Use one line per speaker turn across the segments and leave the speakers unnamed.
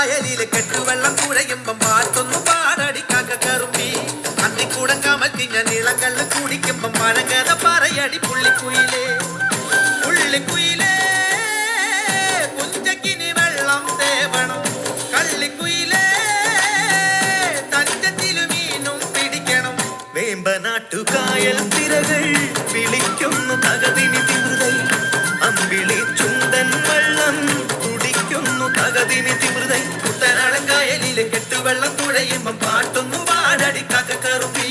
കായലിലെ കെട്ടുവെള്ളം കുഴയുമ്പം പാട്ടൊന്നു പാടടി കാക്കറുമ്പി അന്തിക്കൂടം കമത്തി ഞാൻ ഇളങ്കള്ള് കുടിക്കുമ്പം പഴങ്കഥ പറയടി പുള്ളിക്കുയിലേ. പുള്ളിക്കുയിലേ പുഞ്ചക്കിനി വെള്ളം തേവണം. കള്ളിക്കുയിലേ തഞ്ചത്തിലു മീനും പിടിക്കണം. വേമ്പനാട്ടുകായൽ തിരകൾ വിളിക്കുന്നു തകതിനി തിമൃതൈ കുട്ടനാടൻകായലിലെ കെട്ടുവെള്ളം തുഴയുമ്പം പാട്ടൊന്നു പാടടി കറുപ്പി.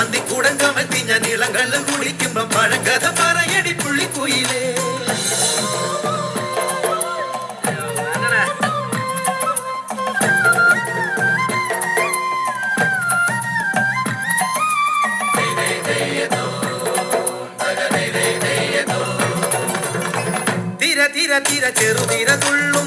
അന്തിക്കൂടം കമത്തി ഞാൻ ഇളങ്കള്ള് കുടിക്കുമ്പം പഴങ്കഥ പറയടി പുള്ളിക്കുയിലേ. തിര തിര തിര ചെറുതിര തുള്ളും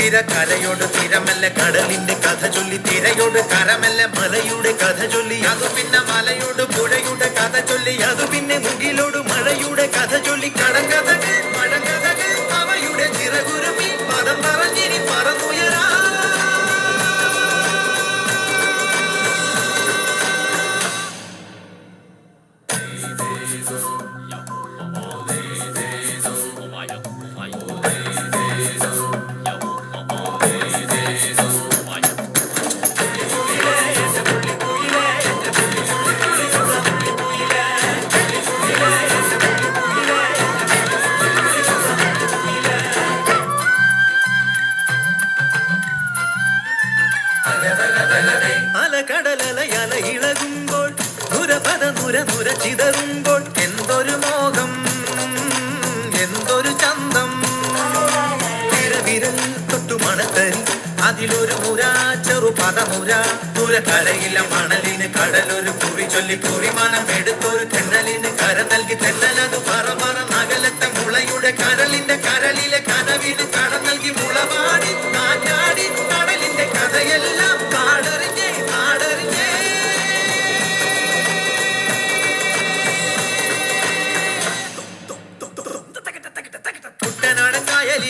തിര കരയോട് തിരമല്ല കടലിന്റെ കഥ ചൊല്ലി തിരയോട് കരമല്ല മലയുടെ കഥ ചൊല്ലി അതു പിന്നെ മലയോട് പുഴയുടെ കഥ ചൊല്ലി അതു പിന്നെ മുകിലോട് മഴയുടെ കഥ ചൊല്ലി. പറന്നുയരാ. അലകടലല ഇളകുമ്പോൾ നുരപത നുര നുര ചിതറുമ്പോൾ എന്തൊരു മോഹം എന്തൊരു ചന്തം. തിരവിരൽ തൊട്ടു മണത്തരി അതിലൊരു മുര ചെറു പദമുര നുര കരയില്ല മണലിന് കടലൊരു കുറി ചൊല്ലി കുറിമാനം എടുത്തൊരു തെന്നലിന് കര നൽകി തെന്നലത് പറ പറ നഗലത്തെ മുളയുടെ കരളിന്റെ കരളിലെ കനവിന് കട നൽകി മുളവാടി.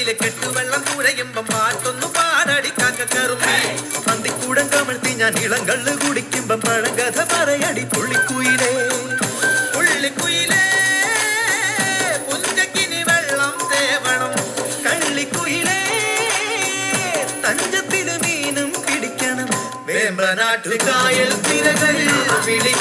കായലിലെ കെട്ടുവെള്ളം കുഴയുമ്പം പാട്ടൊന്നു പാടടി കാക്കറുമ്പി. പന്തിക്കൂടം കമഴ്ത്തി ഞാൻ ഇളം കള്ള് കുടിക്കുമ്പം പഴങ്കഥ പറയടി പുള്ളിക്കുയിലേ. പുള്ളിക്കുയിലേ വെള്ളം മീനും കായൽ തിരകൾ വിളി